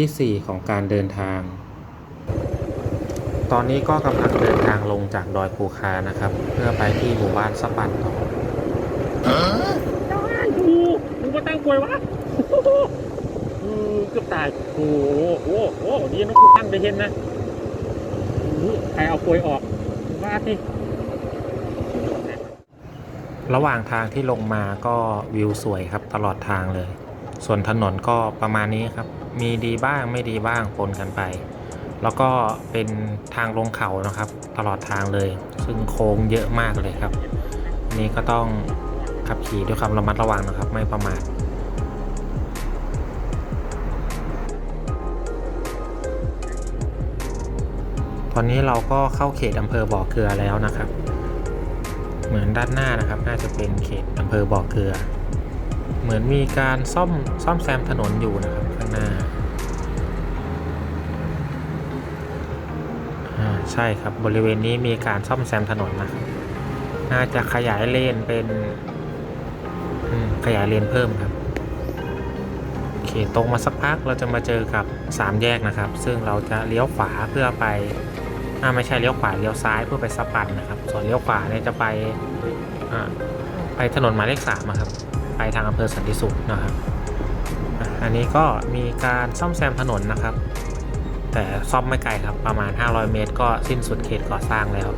ที่ 4 ของการเดินทาง ตอนนี้ก็กำลังเดินทางลงจากดอยภูคานะครับ เพื่อไปที่หมู่บ้านสปันต่อกูมึงมาตั้งกลวยวะโอ้โหเออเกือบตายโอ้โหโอ้โหดีนะกูตั้งไปเห็นนะโอ้โหใครเอากลวยออกว่าที่ระหว่างทางที่ลงมาก็วิวสวยครับตลอดทางเลย ส่วนถนนก็ประมาณนี้ครับ มีดีบ้างไม่ดีบ้างปนกันไป แล้วก็เป็นทางลงเขานะครับ ตลอดทางเลย ซึ่งโค้งเยอะมากเลยครับ นี้ก็ต้องขับขี่ด้วยความระมัดระวังนะครับ ไม่ประมาทตอนนี้เราก็เข้าเขตอำเภอบ่อเกลือแล้วนะครับ เหมือนด้านหน้านะครับ น่าจะเป็นเขตอำเภอบ่อเกลือ มือนมีการซ่อมซ่อมแซมถนนอยู่นะครับข้างหน้าใช่ครับบริเวณนี้มีการซ่อมแซมถนนนะน่าจะขยายเลนเป็นขยายเลนเพิ่มครับโอเคตรงมาสักพักเราจะมาเจอกับสามแยกนะครับ ซึ่งเราจะเลี้ยวขวาเพื่อไปอ่าไม่ใช่เลี้ยวขวาเลี้ยวซ้ายเพื่อไปสปันนะครับ ส่วนเลี้ยวขวาเนี่ยจะไปอ่าไปถนนหมายเลขสามครับ ไปทางอำเภอสันติสุขนะครับ อันนี้ก็มีการซ่อมแซมถนนนะครับ แต่ซ่อมไม่ไกลครับประมาณ 500 เมตร ก็สิ้นสุดเขตก่อสร้างแล้ว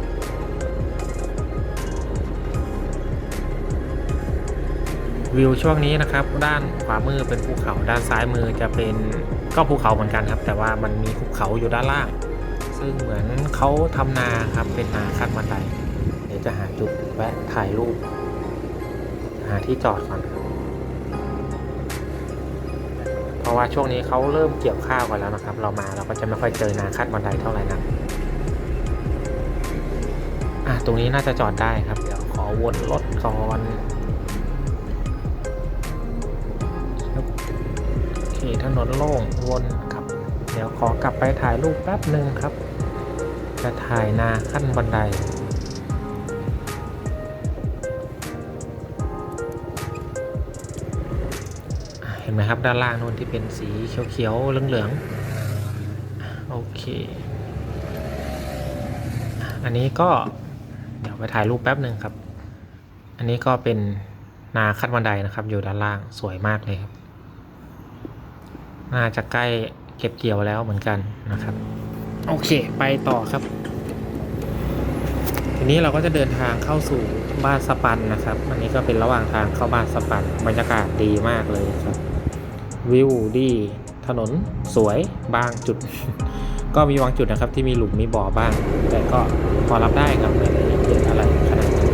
วิวช่วงนี้นะครับ ด้านขวามือเป็นภูเขาด้านซ้ายมือจะเป็นก็ภูเขาเหมือนกันครับ แต่ว่ามันมีภูเขาอยู่ด้านล่าง ซึ่งเหมือนเขาทำนาครับเป็นนาขั้นบันไดเดี๋ยวจะหาจุดแวะถ่ายรูปาที่จอดก่อน เพราะว่าช่วงนี้เขาเริ่มเกี่ยวข้าวกันแล้วนะครับ เรามาเราก็จะไม่ค่อยเจอนาคัดบันไดเท่าไหร่นะอะตรงนี้น่าจะจอดได้ครับ เดี๋ยวขอวนรถก่อนครับโอเคถนนโล่งวนครับเดี๋ยวขอกลับไปถ่ายรูปแป๊บหนึ่งครับ จะถ่ายนาขั้นบันได นไหมครับ ด้านล่างนู่นที่เป็นสีเขียวๆเหลืองๆโอเค อันนี้ก็เดี๋ยวไปถ่ายรูปแป๊บหนึ่งครับ อันนี้ก็เป็นนาขั้นบันไดนะครับ อยู่ด้านล่างสวยมากเลยครับ น่าจะใกล้เก็บเกี่ยวแล้วเหมือนกันนะครับ โอเค ไปต่อครับ ทีนี้เราก็จะเดินทางเข้าสู่บ้านสปันนะครับ อันนี้ก็เป็นระหว่างทางเข้าบ้านสปันบรรยากาศดีมากเลยครับ วิวดี ถนนสวยบางจุด ก็มีบางจุดนะครับที่มีหลุมมีบ่อบ้าง แต่ก็พอรับได้ครับไม่ได้เย็นอะไรขนาดนั้น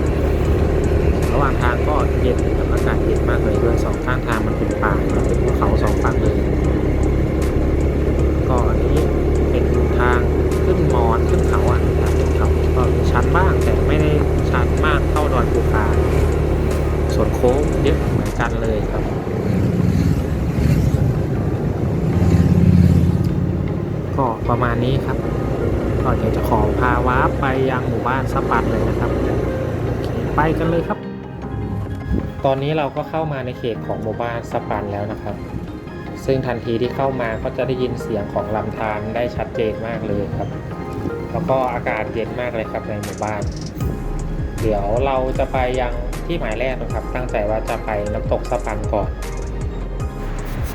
ระหว่างทางก็เย็นอากาศเย็นมากเลยด้วยสองข้างทางมันเป็นป่าเป็นภูเขาสองฝั่งเลยก็อันนี้เป็นทางขึ้นมอนขึ้นเขาอะทางขึ้นเขาก็มีชันบ้างแต่ไม่ได้ชันมากเท่าดอยภูคาส่วนโค้งเยอะเหมือนกันเลยครับ ก็ ประมาณนี้ครับ ก็เดี๋ยวจะขอพาวาร์ปไปยังหมู่บ้านซับปันเลยนะครับไปกันเลยครับ ตอนนี้เราก็เข้ามาในเขตของหมู่บ้านซับปันแล้วนะครับ ซึ่งทันทีที่เข้ามาก็จะได้ยินเสียงของลำธารได้ชัดเจนมากเลยครับ แล้วก็อากาศเย็นมากเลยครับในหมู่บ้าน เดี๋ยวเราจะไปยังที่หมายแรกนะครับ ตั้งใจว่าจะไปน้ำตกสะปันก่อน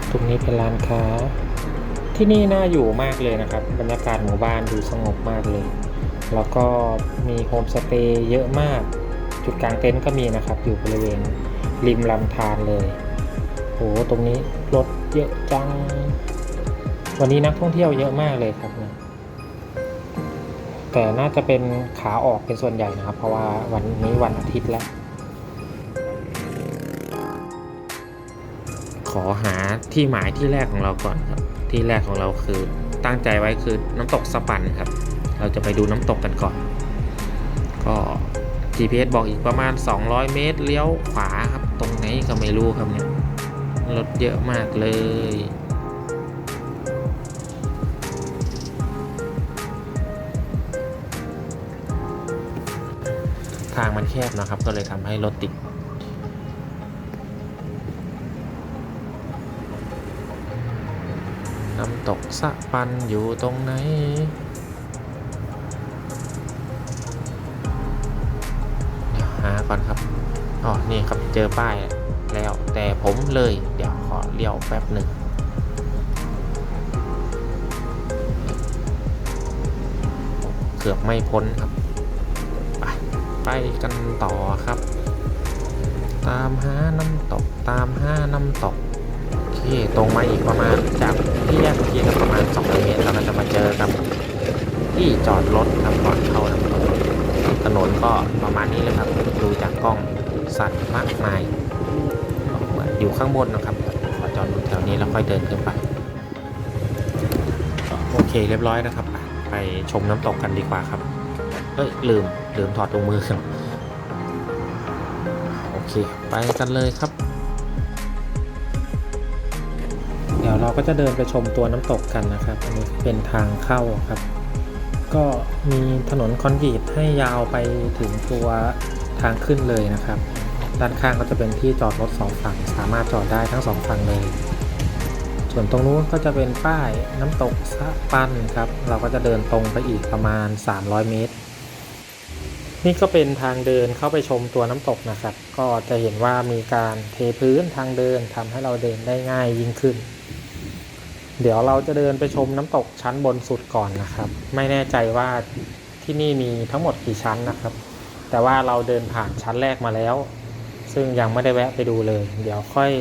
ตรงนี้เป็นร้านค้า ที่นี่น่าอยู่มากเลยนะครับ บรรยากาศหมู่บ้านดูสงบมากเลย แล้วก็มีโฮมสเตย์เยอะมาก จุดกลางเต็นท์ก็มีนะครับ อยู่บริเวณริมลำธารเลยโหตรงนี้รถเยอะจัง วันนี้นักท่องเที่ยวเยอะมากเลยครับแต่น่าจะเป็นขาออกเป็นส่วนใหญ่นะครับ เพราะว่าวันนี้วันอาทิตย์แล้ว ขอหาที่หมายที่แรกของเราก่อนครับ ที่แรกของเราคือตั้งใจไว้คือน้ำตกสปันครับ เราจะไปดูน้ำตกกันก่อน ก็ GPS บอกอีกประมาณ 200 เมตรเลี้ยวขวาครับ ตรงไหนก็ไม่รู้ครับเนี่ยรถเยอะมากเลย ทางมันแคบนะครับ ก็เลยทำให้รถติด น้ำ ตกสะปันอยู่ตรงไหน เดี๋ยวหาก่อนครับ อ๋อ นี่ครับเจอป้ายแล้วแต่ผมเลย เดี๋ยวขอเลี้ยวแป๊บหนึ่งเกือบไม่พ้นครับ ไปไปกันต่อครับ ตามหาน้ำตกตามหาน้ำตก โอเคตรงมาอีกประมาณจากที่แยกเมื่อกี้ครับประมาณ2เมตรเราก็จะมาเจอกับที่จอดรถครับก่อนเข้าน้ำตกถนนก็ประมาณนี้เลยครับดูจากกล้องสั่นมากมายอยู่ข้างบนนะครับขอจอดรถแถวนี้แล้วค่อยเดินขึ้นไปโอเคเรียบร้อยนะครับ ไปชมน้ำตกกันดีกว่าครับเอ้ยลืมลืมถอดตรงมือครับโอเค ไปกันเลยครับ ก็จะเดินไปชมตัวน้ำตกกันนะครับอันนี้เป็นทางเข้าครับ ก็มีถนนคอนกรีตให้ยาวไปถึงตัวทางขึ้นเลยนะครับ ด้านข้างก็จะเป็นที่จอดรถสองฝั่ง สามารถจอดได้ทั้งสองฝั่งเลย ส่วนตรงนู้นก็จะเป็นป้ายน้ำตกสะปันครับ เราก็จะเดินตรงไปอีกประมาณ 300 เมตรนี่ก็เป็นทางเดินเข้าไปชมตัวน้ำตกนะครับ ก็จะเห็นว่ามีการเทพื้นทางเดินทำให้เราเดินได้ง่ายยิ่งขึ้น เดี๋ยวเราจะเดินไปชมน้ำตกชั้นบนสุดก่อนนะครับ ไม่แน่ใจว่าที่นี่มีทั้งหมดกี่ชั้นนะครับ แต่ว่าเราเดินผ่านชั้นแรกมาแล้ว ซึ่งยังไม่ได้แวะไปดูเลย เดี๋ยวค่อย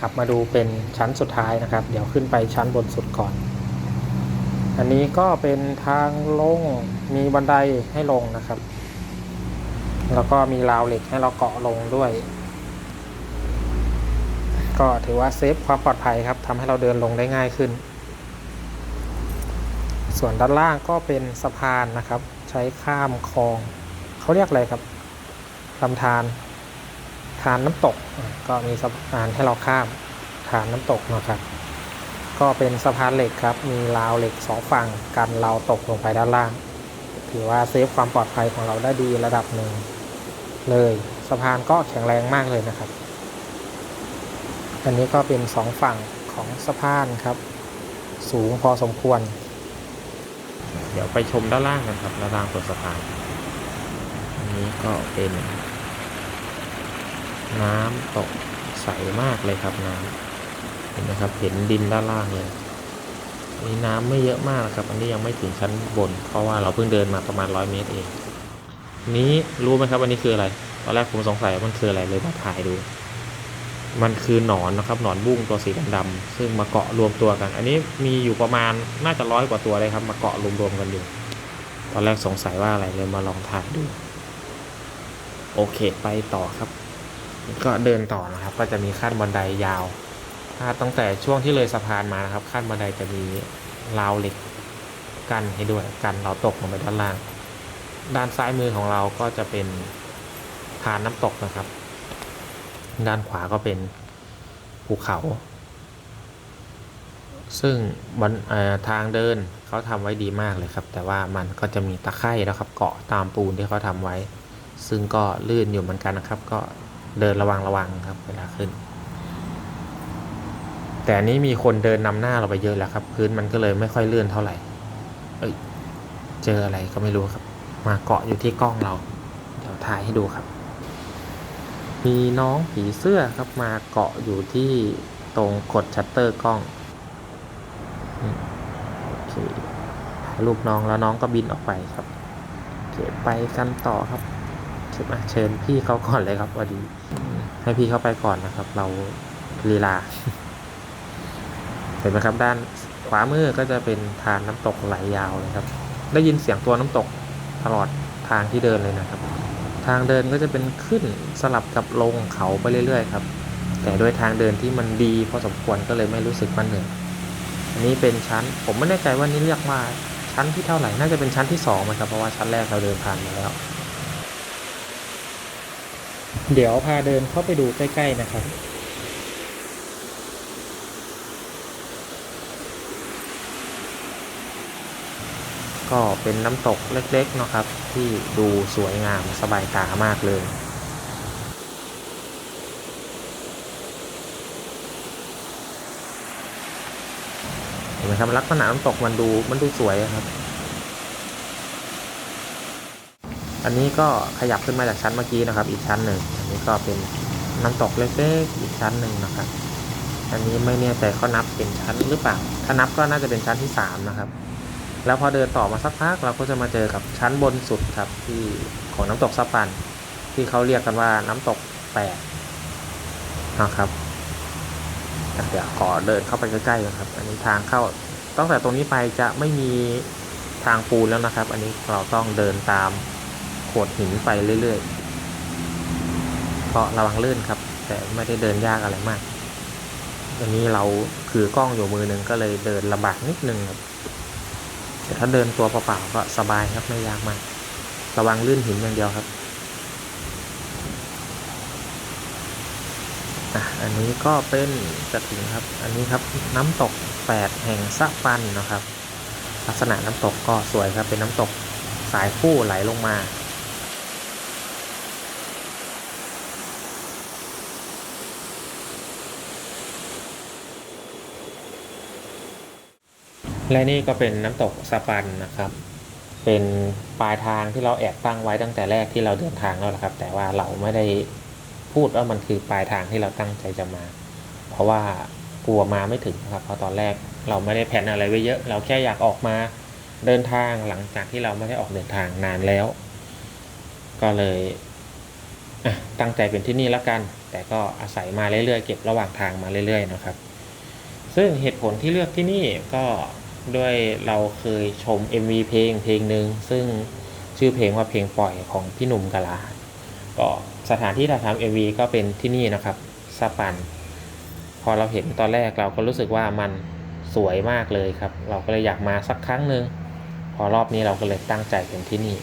กลับมาดูเป็นชั้นสุดท้ายนะครับ เดี๋ยวขึ้นไปชั้นบนสุดก่อน อันนี้ก็เป็นทางลงมีบันไดให้ลงนะครับ แล้วก็มีราวเหล็กให้เราเกาะลงด้วย ก็ถือว่าเซฟความปลอดภัยครับทำให้เราเดินลงได้ง่ายขึ้น ส่วนด้านล่างก็เป็นสะพานนะครับ ใช้ข้ามคลอง เขาเรียกอะไรครับลำธารทานน้ำตก ก็มีสะพานให้เราข้ามทานน้ำตกนะครับก็เป็นสะพานเหล็กครับ มีราวเหล็กสองฝั่งกันเราตกลงไปด้านล่าง ถือว่าเซฟความปลอดภัยของเราได้ดีระดับหนึ่งเลย สะพานก็แข็งแรงมากเลยนะครับ อันนี้ก็เป็นสองฝั่งของสะพานครับ สูงพอสมควร เดี๋ยวไปชมด้านล่างกันครับด้านล่างตัวสะพานอันนี้ก็เป็น น้ำตกใสมากเลยครับน้ำเห็นไหมครับเห็นดินด้านล่างเลยอันนี้น้ำไม่เยอะมากนะครับ อันนี้ยังไม่ถึงชั้นบน เพราะว่าเราเพิ่งเดินมาประมาณร้อยเมตรเองนนี้รู้ไหมครับอันนี้คืออะไรตอนแรกผมสงสัยว่ามันคืออะไรเลยมาถ่ายดู มันคือหนอนนะครับหนอนบุ้งตัวสีดำๆซึ่งมาเกาะรวมตัวกัน อันนี้มีอยู่ประมาณน่าจะร้อยกว่าตัวเลยครับ มาเกาะรวมๆกันอยู่ ตอนแรกสงสัยว่าอะไรเลยมาลองถ่ายดู โอเคไปต่อครับ ก็เดินต่อนะครับ ก็จะมีขั้นบันไดยาวถ้าตั้งแต่ช่วงที่เลยสะพานมานะครับ ขั้นบันไดจะมีราวเหล็กกันให้ด้วยกันเราตกลงไปด้านล่าง ด้านซ้ายมือของเราก็จะเป็นทานน้ำตกนะครับ ด้านขวาก็เป็นภูเขา ซึ่งบนทางเดินเขาทำไว้ดีมากเลยครับ แต่ว่ามันก็จะมีตะไคร่นะครับเกาะตามปูนที่เขาทำไว้ ซึ่งก็ลื่นอยู่เหมือนกันนะครับ ก็เดินระวังระวังครับเวลาขึ้น แต่นี้มีคนเดินนำหน้าเราไปเยอะแล้วครับ พื้นมันก็เลยไม่ค่อยลื่นเท่าไหร่เอ้ยเจออะไรก็ไม่รู้ครับ มาเกาะอยู่ที่กล้องเรา เดี๋ยวถ่ายให้ดูครับ มีน้องผีเสื้อครับมาเกาะอยู่ที่ตรงกดชัตเตอร์กล้องโอเคถ่ายรูปน้องแล้วน้องก็บินออกไปครับโอเคไปกันต่อครับเชิญมาเชิญพี่เขาก่อนเลยครับพอดีอืมให้พี่เขาไปก่อนนะครับ เราลีลา เห็นไหมครับ ด้านขวามือก็จะเป็นทานน้ำตกไหลยาวเลยครับ ได้ยินเสียงตัวน้ำตกตลอดทางที่เดินเลยนะครับ ทางเดินก็จะเป็นขึ้นสลับกับลงเขาไปเรื่อยๆครับ แต่ด้วยทางเดินที่มันดีพอสมควรก็เลยไม่รู้สึกมันเหนื่อยอันนี้เป็นชั้นผมไม่แน่ใจว่านี่เรียกว่าชั้นที่เท่าไหร่น่าจะเป็นชั้นที่สองไหมครับเพราะว่าชั้นแรกเราเดินผ่านมาแล้ว เดี๋ยวพาเดินเข้าไปดูใกล้ๆนะครับ ก็เป็นน้ำตกเล็กๆนะครับ ที่ดูสวยงามสบายตามากเลยเห็นไหมครับลักษณะน้ำตกมันดูมันดูสวยอะครับ อันนี้ก็ขยับขึ้นมาจากชั้นเมื่อกี้นะครับ อีกชั้นหนึ่งอันนี้ก็เป็นน้ำตกเล็กๆอีกชั้นหนึ่งนะครับ อันนี้ไม่แน่ใจเขานับเป็นชั้นหรือเปล่า ถ้านับก็น่าจะเป็นชั้นที่สามนะครับ แล้วพอเดินต่อมาสักพักเราก็จะมาเจอกับชั้นบนสุดครับที่ของน้ำตกซับปัน ที่เขาเรียกกันว่าน้ำตกแปดนะครับเดี๋ยวขอเดินเข้าไปใกล้ๆนะครับ อันนี้ทางเข้าตั้งแต่ตรงนี้ไปจะไม่มีทางปูนแล้วนะครับ อันนี้เราต้องเดินตามโขดหินไปเรื่อยๆก็ระวังลื่นครับ แต่ไม่ได้เดินยากอะไรมากอันนี้เราคือกล้องอยู่มือหนึ่งก็เลยเดินลำบากนิดนึงครับ แต่ถ้าเดินตัวเปล่าๆก็สบายครับไม่ยากมากระวังลื่นหินอย่างเดียวครับอะอันนี้ก็เป็นจะถึงครับ อันนี้ครับน้ำตกแปดแห่งสะปันนะครับ ลักษณะน้ำตกก็สวยครับเป็นน้ำตกสายคู่ไหลลงมา และนี่ก็เป็นน้ำตกสปันนะครับ เป็นปลายทางที่เราแอบตั้งไว้ตั้งแต่แรกที่เราเดินทางแล้วละครับ แต่ว่าเราไม่ได้พูดว่ามันคือปลายทางที่เราตั้งใจจะมา เพราะว่ากลัวมาไม่ถึงนะครับ เพราะตอนแรกเราไม่ได้แผนอะไรไว้เยอะ เราแค่อยากออกมาเดินทางหลังจากที่เราไม่ได้ออกเดินทางนานแล้ว ก็เลยตั้งใจเป็นที่นี่แล้วกัน แต่ก็อาศัยมาเรื่อยๆเก็บระหว่างทางมาเรื่อยๆนะครับ ซึ่งเหตุผลที่เลือกที่นี่ก็ ด้วยเราเคยชม MV เพลงเพลงหนึ่งซึ่งชื่อเพลงว่าเพลงปล่อยของพี่หนุ่มกะลา ก็สถานที่ถ่ายทำ MV ก็เป็นที่นี่นะครับสปัน พอเราเห็นตอนแรกเราก็รู้สึกว่ามันสวยมากเลยครับ เราก็เลยอยากมาสักครั้งหนึ่งพอรอบนี้เราก็เลยตั้งใจเป็นที่นี่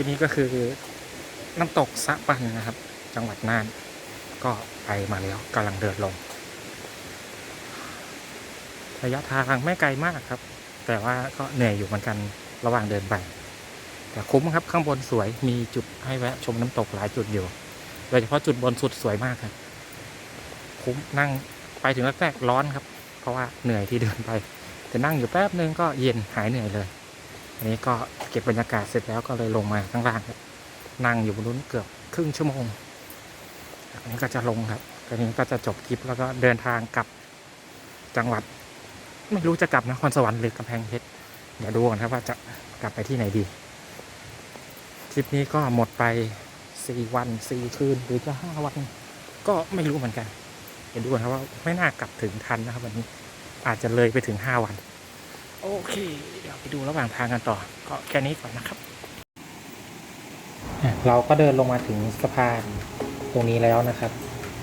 ที่นี่ก็คือน้ำตกสะปันนะครับ จังหวัดน่าน ก็ไปมาแล้วกำลังเดินลง ระยะทางไม่ไกลมากครับ แต่ว่าก็เหนื่อยอยู่เหมือนกันระหว่างเดินไป แต่คุ้มครับข้างบนสวยมีจุดให้แวะชมน้ำตกหลายจุดอยู่ โดยเฉพาะจุดบนสุดสวยมากครับ คุ้มนั่งไปถึงแรกๆร้อนครับ เพราะว่าเหนื่อยที่เดินไป แต่นั่งอยู่แป๊บนึงก็เย็นหายเหนื่อยเลย อันนี้ก็เก็บบรรยากาศเสร็จแล้วก็เลยลงมาข้างล่างครับนั่งอยู่บนนู้นเกือบครึ่งชั่วโมงอันนี้ก็จะลงครับอันนี้ก็จะจบทริปแล้วก็เดินทางกลับจังหวัด ไม่รู้จะกลับนะครสวรรค์หรือกำแพงเพชรเดี๋ยวดูก่อนครับว่าจะกลับไปที่ไหนดีทริปนี้ก็หมดไปสี่วันสี่คืนหรือจะห้าวันก็ไม่รู้เหมือนกัน เดี๋ยวดูก่อนครับว่าไม่น่ากลับถึงทันนะครับวันนี้อาจจะเลยไปถึงห้าวัน โอเค ไปดูระหว่างทางกันต่อ ก็แค่นี้ก่อนนะครับ เราก็เดินลงมาถึงสะพานตรงนี้แล้วนะครับ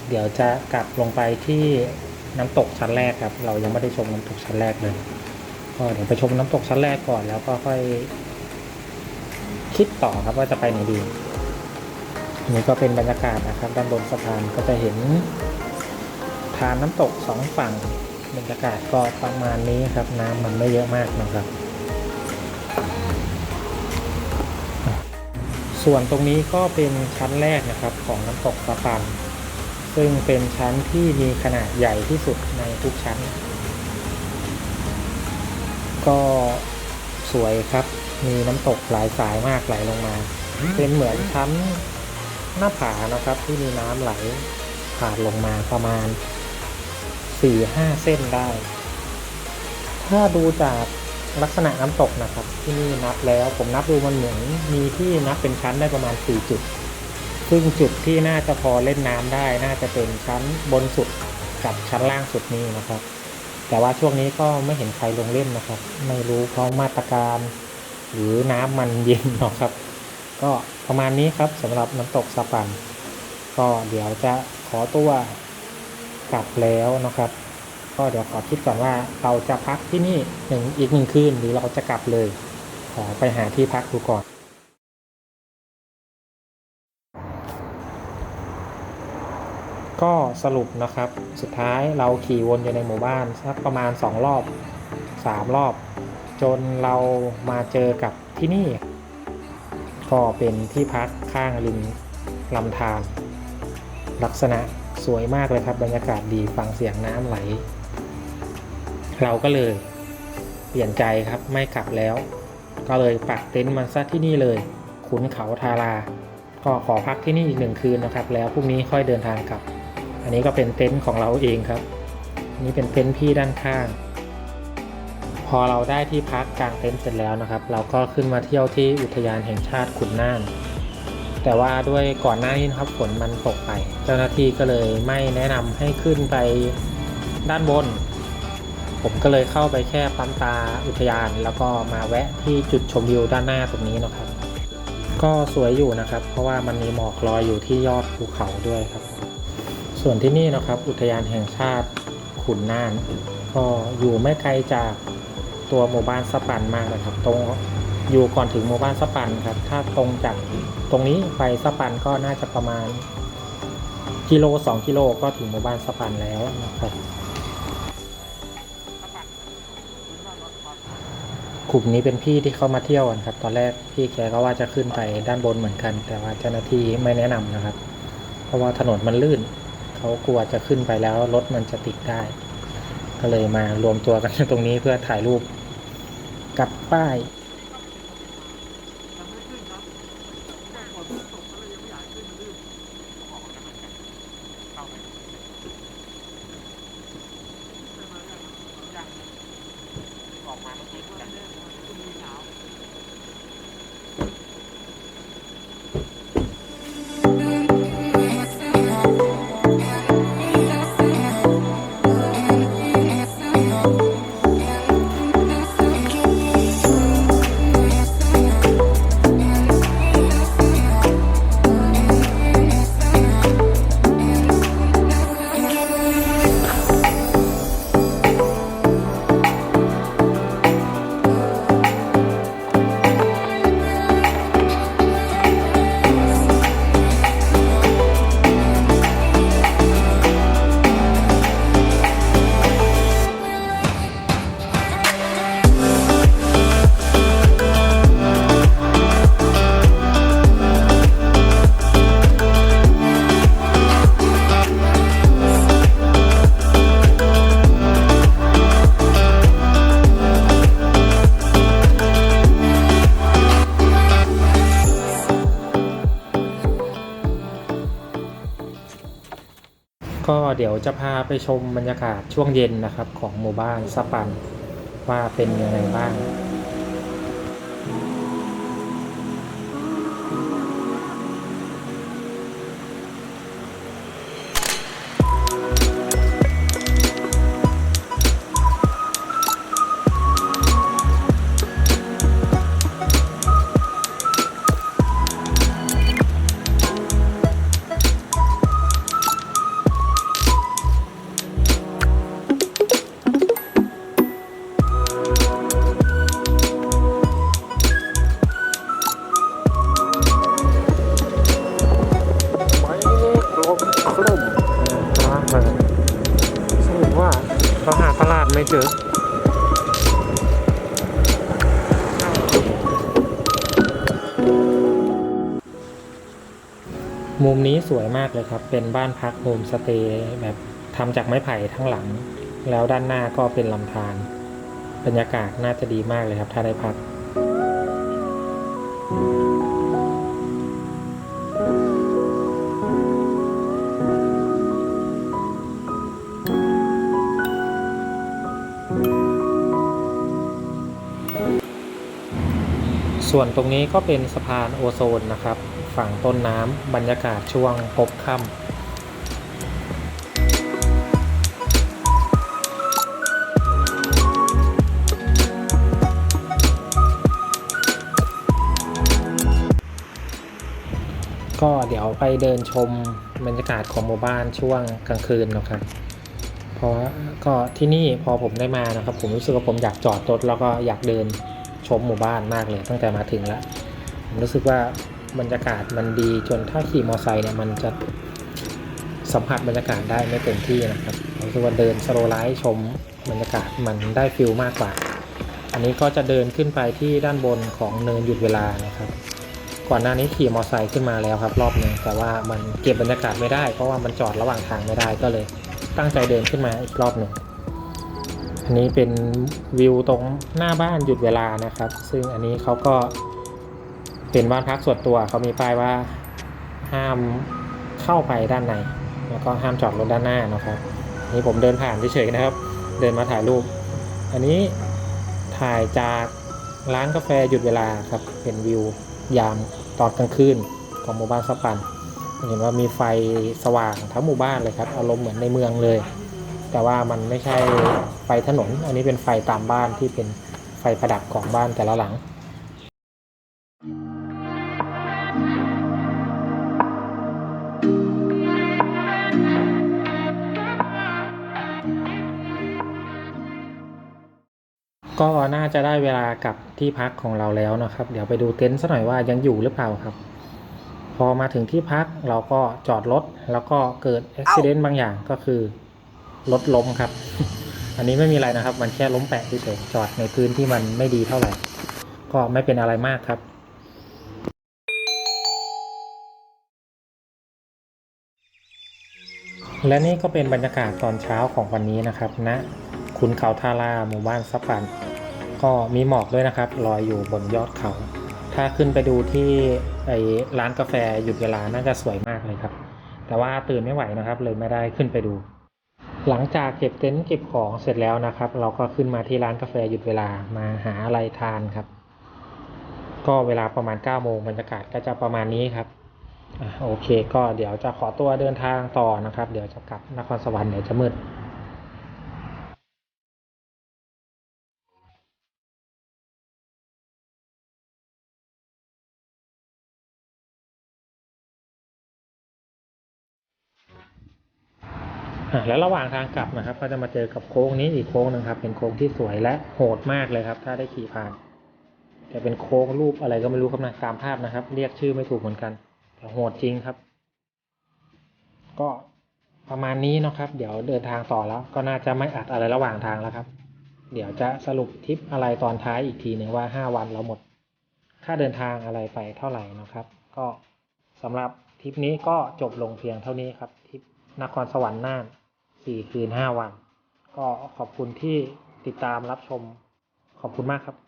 เดี๋ยวจะกลับลงไปที่น้ำตกชั้นแรกครับ เรายังไม่ได้ชมน้ำตกชั้นแรกเลยก็เดี๋ยวไปชมน้ำตกชั้นแรกก่อนแล้วก็ค่อยคิดต่อครับว่าจะไปไหนดีอันนี้ก็เป็นบรรยากาศนะครับ ด้านบนสะพานก็จะเห็นทานน้ำตกสองฝั่งบรรยากาศก็ประมาณนี้ครับ น้ำมันไม่เยอะมากนะครับ ส่วนตรงนี้ก็เป็นชั้นแรกนะครับของน้ำตกสะปันซึ่งเป็นชั้นที่มีขนาดใหญ่ที่สุดในทุกชั้น ก็สวยครับมีน้ำตกหลายสายมากไหลลงมา เป็นเหมือนชั้นหน้าผานะครับที่มีน้ำไหลผ่านลงมาประมาณ 4-5 เส้นได้ ถ้าดูจาก ลักษณะน้ำตกนะครับ ที่นี่นับแล้วผมนับดูมันเหมือนมีที่นับเป็นชั้นได้ประมาณ 4 จุด ซึ่งจุดที่น่าจะพอเล่นน้ำได้น่าจะเป็นชั้นบนสุดกับชั้นล่างสุดนี้นะครับ แต่ว่าช่วงนี้ก็ไม่เห็นใครลงเล่นนะครับ ไม่รู้เพราะมาตรการ หรือน้ำมันเย็นนะครับ ก็ประมาณนี้ครับสำหรับน้ำตกสปัน ก็เดี๋ยวจะขอตัวกลับแล้วนะครับ ก็เดี๋ยวขอคิดก่อนว่าเราจะพักที่นี่หนึ่งอีกหนึ่งคืนหรือเราจะกลับเลย ขอไปหาที่พักดูก่อน ก็สรุปนะครับ สุดท้ายเราขี่วนอยู่ในหมู่บ้านสักประมาณ 2 รอบ 3 รอบ จนเรามาเจอกับที่นี่ ก็เป็นที่พักข้างริมลำธารลักษณะสวยมากเลยครับ บรรยากาศดีฟังเสียงน้ำไหล เราก็เลยเปลี่ยนใจครับไม่กลับแล้ว ก็เลยปักเต็นท์มาซะที่นี่เลย ขุนเขาทารา ก็ขอพักที่นี่อีกหนึ่งคืนนะครับ แล้วพรุ่งนี้ค่อยเดินทางกลับ อันนี้ก็เป็นเต็นท์ของเราเองครับนนี่เป็นเต็นท์พี่ด้านข้าง พอเราได้ที่พักกลางเต็นท์เสร็จแล้วนะครับ เราก็ขึ้นมาเที่ยวที่อุทยานแห่งชาติขุนน่านแต่ว่าด้วยก่อนหน้านี้นะครับฝนมันตกไป เจ้าหน้าที่ก็เลยไม่แนะนำให้ขึ้นไปด้านบน ผมก็เลยเข้าไปแค่ปั๊มตาอุทยาน แล้วก็มาแวะที่จุดชมวิวด้านหน้าตรงนี้นะครับ ก็สวยอยู่นะครับ เพราะว่ามันมีหมอกลอยอยู่ที่ยอดภูเขาด้วยครับ ส่วนที่นี่นะครับ อุทยานแห่งชาติขุนน่าน ก็อยู่ไม่ไกลจากตัวหมู่บ้านสปันมากนะครับ ตรงอยู่ก่อนถึงหมู่บ้านสปันครับ ถ้าตรงจากตรงนี้ไปสปันก็น่าจะประมาณกิโลสองกิโลก็ถึงหมู่บ้านสปันแล้วนะครับ กลุ่มนี้เป็นพี่ที่เข้ามาเที่ยวกันครับ ตอนแรกพี่แกก็ว่าจะขึ้นไปด้านบนเหมือนกัน แต่ว่าเจ้าหน้าที่ไม่แนะนำนะครับ เพราะว่าถนนมันลื่น เขากลัวจะขึ้นไปแล้วรถมันจะติดได้ ก็เลยมารวมตัวกันตรงนี้เพื่อถ่ายรูปกับป้าย เดี๋ยวจะพาไปชมบรรยากาศช่วงเย็นนะครับของหมู่บ้านสปันว่าเป็นยังไงบ้าง มุมนี้สวยมากเลยครับ เป็นบ้านพักโฮมสเตย์แบบทำจากไม้ไผ่ทั้งหลัง แล้วด้านหน้าก็เป็นลำธารบรรยากาศน่าจะดีมากเลยครับ ถ้าได้พัก ส่วนตรงนี้ก็เป็นสะพานโอโซนนะครับ ฝั่งต้นน้ำบรรยากาศช่วงพบค่ำก็เดี๋ยวไปเดินชมบรรยากาศของหมู่บ้านช่วงกลางคืนนะครับ เพราะก็ที่นี่พอผมได้มานะครับ ผมรู้สึกว่าผมอยากจอดรถแล้วก็อยากเดินชมหมู่บ้านมากเลยตั้งแต่มาถึงแล้วผมรู้สึกว่า บรรยากาศมันดีจนถ้าขี่มอไซค์เนี่ยมันจะสัมผัสบรรยากาศได้ไม่เต็มที่นะครับสึกว่าเดินสโลไลท์ชมบรรยากาศมันได้ฟิลมากกว่า อันนี้ก็จะเดินขึ้นไปที่ด้านบนของเนินหยุดเวลานะครับ ก่อนหน้านี้ขี่มอไซค์ขึ้นมาแล้วครับ รอบหนึ่งแต่ว่ามันเก็บบรรยากาศไม่ได้เพราะว่ามันจอดระหว่างทางไม่ได้ก็เลย ตั้งใจเดินขึ้นมาอีกรอบหนึ่งอันนี้เป็นวิวตรงหน้าบ้านหยุดเวลานะครับ ซึ่งอันนี้เขาก็ เป็นบ้านพักส่วนตัวเขามีป้ายว่าห้ามเข้าไปด้านใน แล้วก็ห้ามจอดรถด้านหน้านะครับอันนี่ผมเดินผ่านเฉยๆนะครับ เดินมาถ่ายรูป อันนี้ถ่ายจากร้านกาแฟหยุดเวลาครับ เป็นวิวยามตอนกลางคืนของหมู่บ้านซับปันเห็นว่ามีไฟสว่างทั้งหมู่บ้านเลยครับ อารมณ์เหมือนในเมืองเลย แต่ว่ามันไม่ใช่ไฟถนน อันนี้เป็นไฟตามบ้านที่เป็นไฟประดับของบ้านแต่ละหลัง ก็น่าจะได้เวลากลับที่พักของเราแล้วนะครับ เดี๋ยวไปดูเต็นท์สักหน่อยว่ายังอยู่หรือเปล่าครับ พอมาถึงที่พักเราก็จอดรถแล้วก็เกิดอุบิเหตุบางอย่างก็คือรถล้มครับ อันนี้ไม่มีอะไรนะครับ มันแค่ล้มแปะเฉยๆจอดในพื้นที่มันไม่ดีเท่าไหร่ ก็ไม่เป็นอะไรมากครับและนี่ก็เป็นบรรยากาศตอนเช้าของวันนี้นะครับณ ขุนเขาทาราหมู่บ้านซับปัน ก็มีหมอกด้วยนะครับลอยอยู่บนยอดเขา ถ้าขึ้นไปดูที่ไอ้ร้านกาแฟหยุดเวลาน่าจะสวยมากเลยครับ แต่ว่าตื่นไม่ไหวนะครับ เลยไม่ได้ขึ้นไปดู หลังจากเก็บเต็นท์เก็บของเสร็จแล้วนะครับ เราก็ขึ้นมาที่ร้านกาแฟหยุดเวลามาหาอะไรทานครับ ก็เวลาประมาณ9โมงบรรยากาศก็จะประมาณนี้ครับอโอเคก็เดี๋ยวจะขอตัวเดินทางต่อนะครับ เดี๋ยวจะกลับนครสวรรค์เดี๋ยวจะมืด แล้วระหว่างทางกลับนะครับ ก็จะมาเจอกับโค้งนี้อีกโค้งหนึ่งครับ เป็นโค้งที่สวยและโหดมากเลยครับ ถ้าได้ขี่ผ่านจะเป็นโค้งรูปอะไรก็ไม่รู้ครับนะตามภาพนะครับ เรียกชื่อไม่ถูกเหมือนกัน แต่โหดจริงครับ ก็ประมาณนี้นะครับ เดี๋ยวเดินทางต่อแล้ว ก็น่าจะไม่อัดอะไรระหว่างทางแล้วครับ เดี๋ยวจะสรุปทริปอะไรตอนท้ายอีกทีหนึ่งว่าห้าวันเราหมด ค่าเดินทางอะไรไปเท่าไหร่นะครับ ก็สำหรับทริปนี้ก็จบลงเพียงเท่านี้ครับ นครสวรรค์น่าน 4 คืน 5 วัน ก็ขอบคุณที่ติดตามรับชม ขอบคุณมากครับ